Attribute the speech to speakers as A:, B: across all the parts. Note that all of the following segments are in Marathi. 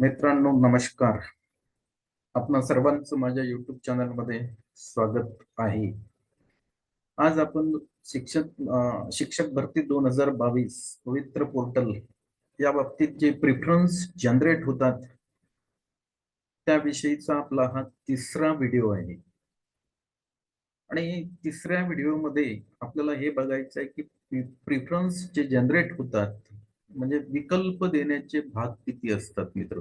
A: मित्रांनो नमस्कार. आपण सर्वांचं माझ्या युट्यूब चॅनलमध्ये स्वागत आहे. आज आपण शिक्षक शिक्षक भरती दोन हजार बावीस पवित्र पोर्टल या बाबतीत जे प्रिफरन्स जनरेट होतात त्याविषयीचा आपला हा तिसरा व्हिडिओ आहे. आणि तिसऱ्या व्हिडिओमध्ये आपल्याला हे बघायचं आहे की प्रिफरन्स जे जनरेट होतात म्हणजे विकल्प देण्याचे भाग किती असतात मित्र?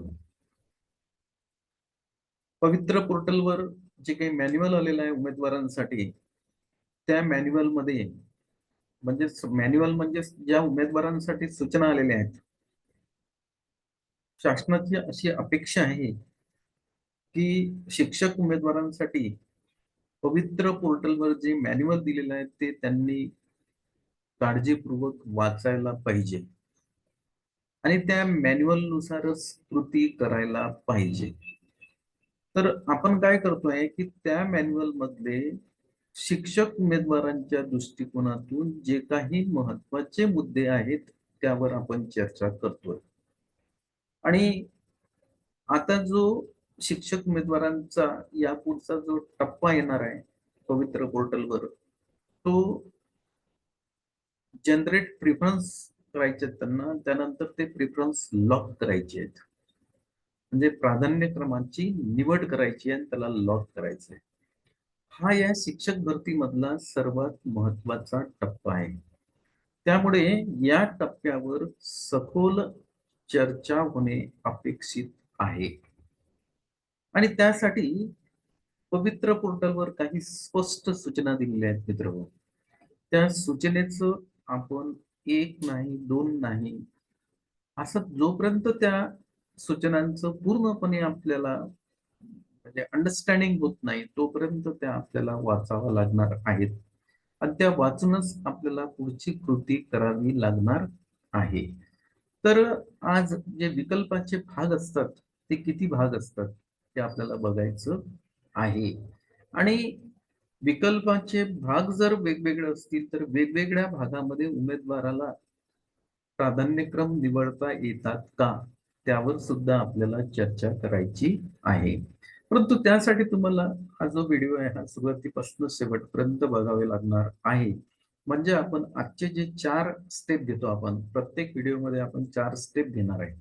A: पवित्र पोर्टलवर जे काही मॅन्युअल आलेलं आहे उमेदवारांसाठी त्या मॅन्युअलमध्ये म्हणजे मॅन्युअल म्हणजे ज्या उमेदवारांसाठी सूचना आलेल्या आहेत शासनाची अशी अपेक्षा आहे की शिक्षक उमेदवारांसाठी पवित्र पोर्टलवर जे मॅन्युअल दिलेलं आहे ते त्यांनी काळजीपूर्वक वाचायला पाहिजे. आणि त्या मॅन्युअल नुसारच कृती करायला पाहिजे. तर आपण काय करतोय की त्या मॅन्युअल मधले शिक्षक उमेदवारांच्या दृष्टिकोनातून जे काही महत्त्वाचे मुद्दे आहेत त्यावर आपण चर्चा करतोय. आणि आता जो शिक्षक उमेदवारांचा यापुढचा जो टप्पा येणार आहे पवित्र पोर्टलवर तो जनरेट प्रिफरन्स करायचे आहेत त्यांना त्यानंतर ते प्रिफरन्स लॉक करायचे आहेत. म्हणजे प्राधान्यक्रमाची निवड करायची आणि त्याला लॉक करायचंय. हा या शिक्षक भरतीमधला सर्वात महत्त्वाचा टप्पा आहे. त्यामुळे या टप्प्यावर सखोल चर्चा होणे अपेक्षित आहे. आणि त्यासाठी पवित्र पोर्टलवर काही स्पष्ट सूचना दिलेल्या आहेत मित्र त्या सूचनेचं आपण एक नाही दोन नाही. असं जोपर्यंत त्या सूचनांचं पूर्णपणे आपल्याला म्हणजे अंडरस्टँडिंग होत नाही तोपर्यंत त्या आपल्याला वाचाव्या लागणार आहेत. आणि त्या वाचूनच आपल्याला पुढची कृती करावी लागणार आहे. तर आज जे विकल्पाचे भाग असतात ते किती भाग असतात ते आपल्याला बघायचं आहे. आणि विकल्पाचे भाग जर वेगवेगळे असतील तर वेगवेगळ्या भागामध्ये उमेदवाराला प्राधान्यक्रम निवडता येतात का? त्यावर सुद्धा आपल्याला चर्चा करायची आहे. परंतु त्यासाठी तुम्हाला हा जो व्हिडिओ आहे हा सुरुवातीपासून शेवटपर्यंत बघावे लागणार आहे. म्हणजे आपण आजचे जे चार स्टेप घेतो आपण प्रत्येक व्हिडिओमध्ये आपण चार स्टेप घेणार आहे.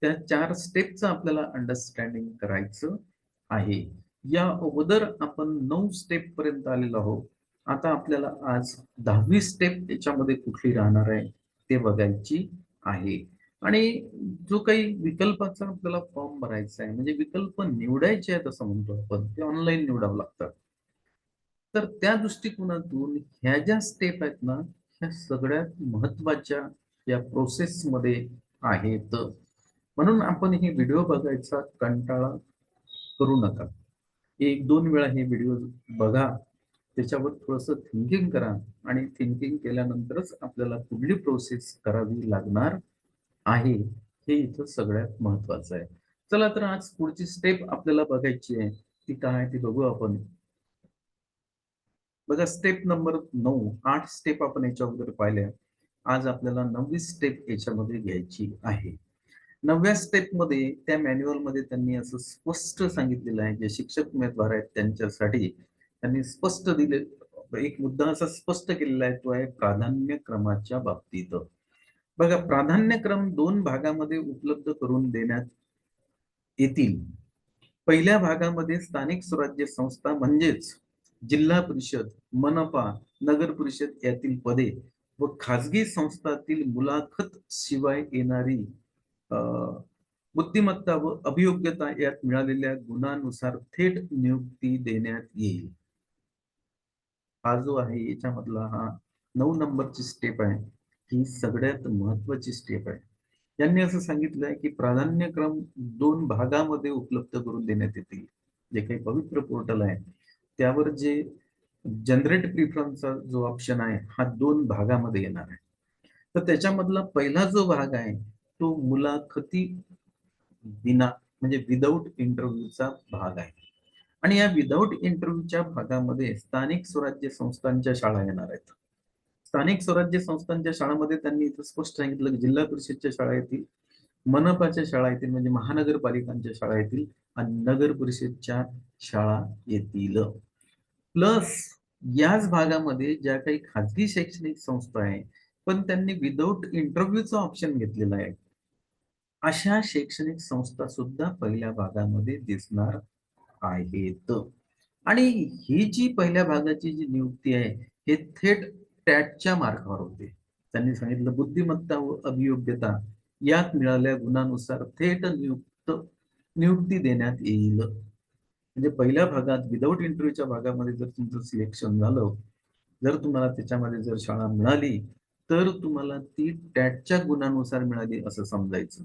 A: त्या चार स्टेपचं आपल्याला अंडरस्टँडिंग करायचं आहे. या अगोदर आपण नऊ स्टेप पर्यंत आलेलो आहोत. आता आपल्याला आज दहावी स्टेप याच्यामध्ये कुठली राहणार आहे ते बघायची आहे. आणि जो काही विकल्पाचा आपल्याला फॉर्म भरायचा आहे म्हणजे विकल्प निवडायचे आहेत असं म्हणतो आपण ते ऑनलाईन निवडावं लागतात तर त्या दृष्टिकोनातून ह्या ज्या स्टेप आहेत ना ह्या सगळ्यात महत्त्वाच्या या प्रोसेस मध्ये आहेत. म्हणून आपण हे व्हिडिओ बघायचा कंटाळा करू नका. एक दोन वेळा हे व्हिडिओ बघा. त्याच्यावर थोडस थिंकिंग करा आणि थिंकिंग केल्यानंतरच आपल्याला पुढली प्रोसेस करावी लागणार आहे. हे इथं सगळ्यात महत्वाचं आहे. चला तर आज पुढची स्टेप आपल्याला बघायची आहे. ती काय ती बघू आपण. बघा स्टेप नंबर नऊ. आठ स्टेप आपण याच्या अगोदर पाहिल्या. आज आपल्याला नववी स्टेप याच्यामध्ये घ्यायची आहे. नवव्या स्टेपमध्ये त्या मॅन्युअलमध्ये त्यांनी असं स्पष्ट सांगितलेलं आहे. जे शिक्षक उमेदवार आहेत त्यांच्यासाठी त्यांनी स्पष्ट दिले एक मुद्दा असा स्पष्ट केलेला आहे तो आहे प्राधान्य क्रमाच्या बाबतीत. बघा प्राधान्यक्रम दोन भागामध्ये उपलब्ध करून देण्यात येतील. पहिल्या भागामध्ये स्थानिक स्वराज्य संस्था म्हणजेच जिल्हा परिषद मनपा नगर परिषद यातील पदे व खाजगी संस्थातील मुलाखत शिवाय येणारी बुद्धिमत्ता व अभियोग्यता यात मिळालेल्या गुणानुसार थेट नियुक्ती देण्यात येईल. हा जो आहे याच्यामधला हा नऊ नंबरची स्टेप आहे. ही सगळ्यात महत्वाची स्टेप आहे. यांनी असं सांगितलं आहे की प्राधान्यक्रम दोन भागामध्ये उपलब्ध करून देण्यात येतील. जे काही पवित्र पोर्टल आहे त्यावर जे जनरेट प्रिफरन्सचा जो ऑप्शन आहे हा दोन भागामध्ये येणार आहे. तर त्याच्यामधला पहिला जो भाग आहे तो मुलाखती विना म्हणजे विदाऊट इंटरव्ह्यूचा भाग आहे. आणि या विदाऊट इंटरव्ह्यूच्या भागामध्ये स्थानिक स्वराज्य संस्थांच्या शाळा येणार आहेत. स्थानिक स्वराज्य संस्थांच्या शाळांमध्ये त्यांनी इथं स्पष्ट सांगितलं की जिल्हा परिषदच्या शाळा येतील मनपाच्या शाळा येतील म्हणजे महानगरपालिकांच्या शाळा येतील आणि नगर परिषदच्या शाळा येतील. प्लस याच भागामध्ये ज्या काही खाजगी शैक्षणिक संस्था आहे पण त्यांनी विदाऊट इंटरव्ह्यूचा ऑप्शन घेतलेला आहे. अशा शैक्षणिक संस्था सुद्धा पहिल्या भागामध्ये दिसणार आहेत. आणि ही जी पहिल्या भागाची जी नियुक्ती आहे हे थेट टॅटच्या मार्गावर होते. त्यांनी सांगितलं बुद्धिमत्ता व अभियोग्यता यात मिळालेल्या गुणानुसार थेट नियुक्त नियुक्ती देण्यात येईल. म्हणजे पहिल्या भागात विदाऊट इंटरव्ह्यूच्या भागामध्ये जर तुमचं सिलेक्शन झालं जर तुम्हाला त्याच्यामध्ये जर शाळा मिळाली तर तुम्हाला ती टॅटच्या गुणानुसार मिळाली असं समजायचं.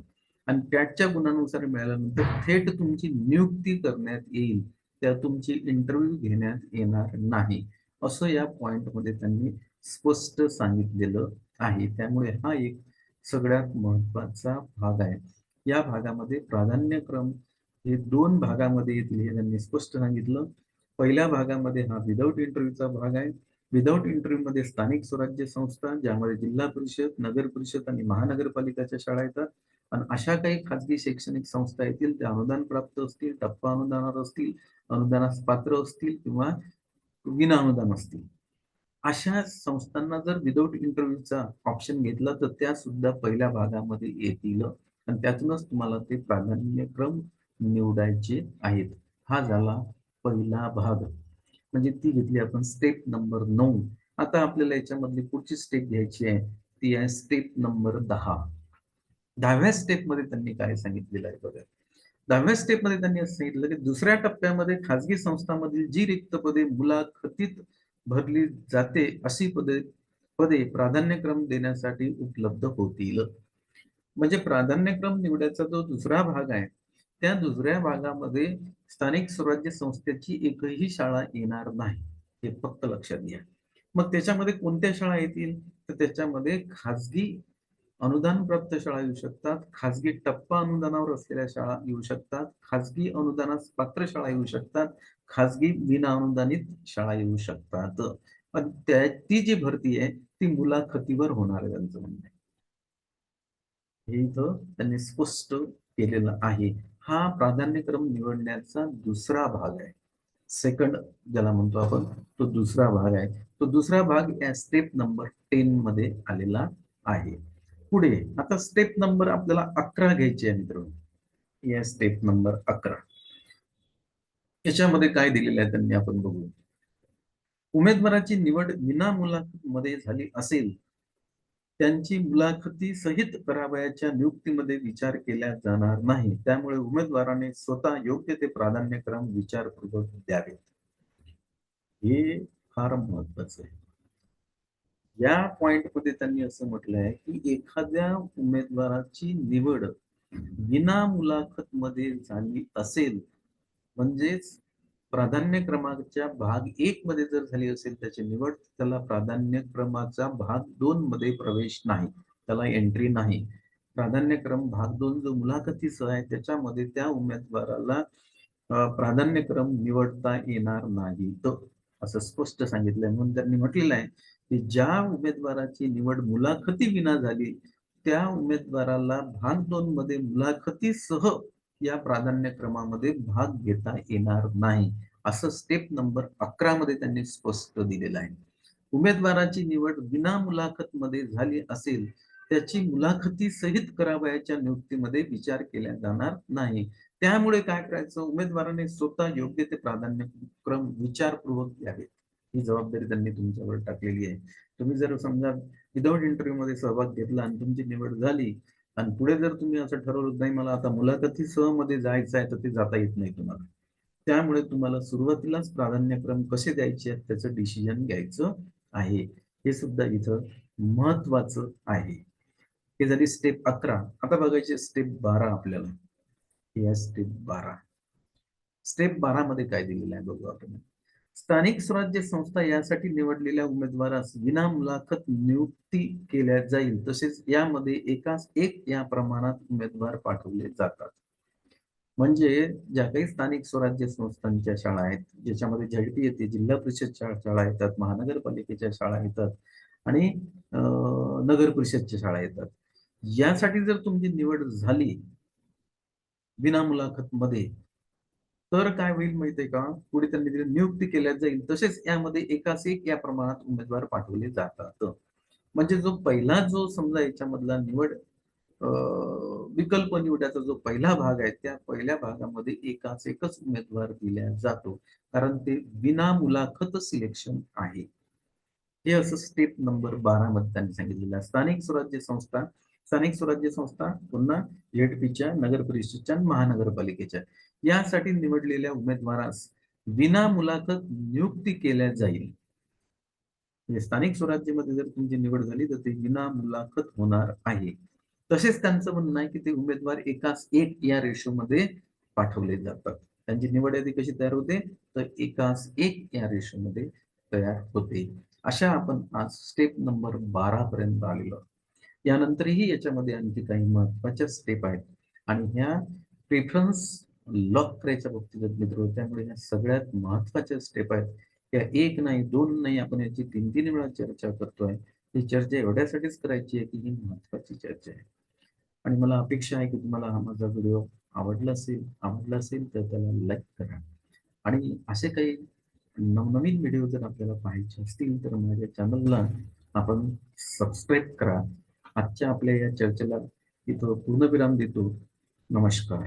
A: आणि टॅटच्या गुणानुसार मिळाल्यानंतर थेट तुमची नियुक्ती करण्यात येईल. त्या तुमची इंटरव्ह्यू घेण्यात येणार नाही. असं या पॉइंटमध्ये त्यांनी स्पष्ट सांगितलेलं आहे. त्यामुळे हा एक सगळ्यात महत्त्वाचा भाग आहे. या भागामध्ये प्राधान्यक्रम हे दोन भागामध्ये येतील हे त्यांनी स्पष्ट सांगितलं. पहिल्या भागामध्ये हा विदाऊट इंटरव्ह्यूचा भाग आहे. विदाऊट इंटरव्ह्यू मध्ये स्थानिक स्वराज्य संस्था ज्यामध्ये जिल्हा परिषद नगर परिषद आणि महानगरपालिकाच्या शाळा येतात. आणि अशा काही खाजगी शैक्षणिक संस्था येतील त्या अनुदान प्राप्त असतील टप्पा अनुदानावर असतील अनुदानास पात्र असतील किंवा विना अनुदान असतील. अशा संस्थांना जर विदाऊट इंटरव्ह्यूचा ऑप्शन घेतला तर त्या सुद्धा पहिल्या भागामध्ये येतील आणि त्यातूनच तुम्हाला ते प्राधान्यक्रम निवडायचे आहेत. हा झाला पहिला भाग. म्हणजे ती घेतली आपण स्टेप नंबर नऊ. आता आपल्याला याच्यामधली पुढची स्टेप घ्यायची आहे. ती आहे स्टेप नंबर दहा. दहाव्या स्टेपमध्ये त्यांनी काय सांगितलेलं आहे बघा. दहाव्या स्टेपमध्ये त्यांनी असं सांगितलं की दुसऱ्या टप्प्यामध्ये खाजगी संस्थांमधील जी रिक्त पदे मुलाखतीत भरली जाते अशी पदे पदे प्राधान्यक्रम देण्यासाठी उपलब्ध होतील. म्हणजे प्राधान्यक्रम निवड्याचा जो दुसरा भाग आहे त्या दुसऱ्या भागामध्ये स्थानिक स्वराज्य संस्थेची एकही शाळा येणार नाही हे फक्त लक्षात घ्या. मग त्याच्यामध्ये कोणत्या शाळा येतील? तर त्याच्यामध्ये खाजगी अनुदान प्राप्त शाळा येऊ शकतात. खाजगी टप्पा अनुदानावर असलेल्या शाळा येऊ शकतात. खाजगी अनुदानास पात्र शाळा येऊ शकतात. खाजगी विना अनुदानित शाळा येऊ शकतात. पण त्या ती जी भरती आहे ती मुलाखतीवर होणार आहे त्यांचं म्हणणं हे इथं त्यांनी स्पष्ट केलेलं आहे. हा प्राधान्यक्रम निवडण्याचा दुसरा भाग आहे. सेकंड ज्याला म्हणतो आपण तो दुसरा भाग आहे. तो दुसरा भाग या स्टेप नंबर टेन मध्ये आलेला आहे. पुढे. आता स्टेप नंबर आपल्याला अकरा घ्यायची आहे मित्रांनो. या स्टेप नंबर अकरा. याच्यामध्ये काय दिलेलं आहे त्यांनी आपण बघू. उमेदवाराची निवड विना मुलाखत मध्ये झाली असेल त्यांची मुलाखती सहित करावयाच्या नियुक्तीमध्ये विचार केला जाणार नाही. त्यामुळे उमेदवाराने स्वतः योग्य ते प्राधान्यक्रम विचारपूर्वक द्यावेत. हे फार महत्वाचं आहे. या पॉइंटमध्ये त्यांनी असं म्हटलं आहे की एखाद्या उमेदवाराची निवड विना मुलाखत मध्ये झाली असेल म्हणजेच प्राधान्य क्रमांकाच्या भाग एक मध्ये जर झाली असेल त्याची निवड त्याला प्राधान्य क्रमाचा भाग दोन मध्ये प्रवेश नाही त्याला एंट्री नाही. प्राधान्यक्रम भाग दोन जो मुलाखतीसह आहे त्याच्यामध्ये त्या उमेदवाराला प्राधान्यक्रम निवडता येणार नाही. तर असं स्पष्ट सांगितलंय म्हणून त्यांनी म्हटलेलं आहे की ज्या उमेदवाराची निवड मुलाखती विना झाली त्या उमेदवाराला भाग दोन मध्ये मुलाखतीसह या प्राधान्यक्रमामध्ये भाग घेता येणार नाही. असं स्टेप नंबर अकरा मध्ये त्यांनी स्पष्ट दिलेलं आहे. उमेदवाराची निवड विना मुलाखत मध्ये झाली असेल त्याची मुलाखती सहित करावयाच्या नियुक्तीमध्ये विचार केला जाणार नाही. त्यामुळे काय करायचं? उमेदवाराने स्वतः योग्य ते प्राधान्यक्रम विचारपूर्वक घ्यावे ही जबाबदारी त्यांनी तुमच्यावर टाकलेली आहे. तुम्ही जर समजा विदाऊट इंटरव्ह्यू मध्ये सहभाग घेतला आणि तुमची निवड झाली आणि पुढे जर तुम्ही असं ठरवलं नाही मला आता मुलाखती सहमध्ये जायचं आहे तर ते जाता येत नाही तुम्हाला. त्यामुळे तुम्हाला सुरुवातीलाच प्राधान्यक्रम कसे द्यायचे आहेत त्याचं डिसिजन घ्यायचं आहे. हे सुद्धा इथं महत्वाचं आहे. हे झाली स्टेप अकरा. आता बघायचे स्टेप बारा आपल्याला. हे स्टेप बारा. स्टेप बारा मध्ये काय दिलेलं आहे बघू आपण. स्थानिक स्वराज्य संस्था यासाठी निवडलेल्या उमेदवारास विना मुलाखत नियुक्ती केल्या जाईल. तसेच यामध्ये एकाच एक या प्रमाणात उमेदवार पाठवले जातात. म्हणजे ज्या काही स्थानिक स्वराज्य संस्थांच्या शाळा आहेत ज्याच्यामध्ये झडपी येते जिल्हा परिषद शाळा येतात महानगरपालिकेच्या शाळा येतात आणि नगर परिषदच्या शाळा येतात. यासाठी जर तुमची निवड झाली विना मुलाखत मध्ये तर काय होईल माहितीये का? पुढे त्यांनी दिली नियुक्ती केल्या जाईल. तसेच यामध्ये एकाच एक या प्रमाणात उमेदवार पाठवले जातात. म्हणजे जो पहिला जो समजा याच्यामधला निवड अं, विकल्प निवड्याचा जो पहिला भाग आहे त्या पहिल्या भागामध्ये एकाच एकच उमेदवार दिला जातो. कारण ते विना मुलाखत सिलेक्शन आहे. हे असं स्टेप नंबर बारा मध्ये त्यांनी सांगितलेलं आहे. स्थानिक स्वराज्य संस्था स्थानिक स्वराज्य संस्था पुन्हा एडपीच्या नगर परिषदच्या महानगरपालिकेच्या. यासाठी निवडलेल्या उमेदवारास विना मुलाखत नियुक्ती केल्या जाईल. म्हणजे स्थानिक स्वराज्यामध्ये जर तुमची निवड झाली तर ते विना मुलाखत होणार आहे. तसेच त्यांचं म्हणणं आहे की ते उमेदवार एकास एक या रेशो मध्ये पाठवले जातात. त्यांची निवड यादी कशी तयार होते? तर एकास एक या रेषोमध्ये तयार होते. अशा आपण आज स्टेप नंबर बारा पर्यंत आलेलो यानंतरही याच्यामध्ये आणखी काही महत्त्वाच्या स्टेप आहेत. आणि ह्या प्रेफरन्स लॉक करायच्या बाबतीत मित्र. त्यामुळे ह्या सगळ्यात महत्त्वाच्या स्टेप आहेत. या एक नाही दोन नाही आपण याची तीन तीन वेळा चर्चा करतोय. ही चर्चा एवढ्यासाठीच करायची आहे की ही महत्वाची चर्चा आहे. आणि मला अपेक्षा आहे की तुम्हाला हा माझा व्हिडिओ आवडला असेल आवडला असेल तर त्याला लाईक करा. आणि असे काही नवनवीन व्हिडिओ जर आपल्याला पाहायचे असतील तर माझ्या चॅनलला आपण सबस्क्राईब करा. आजच्या आपल्या या चर्चेला इथं पूर्णविराम देतो. नमस्कार.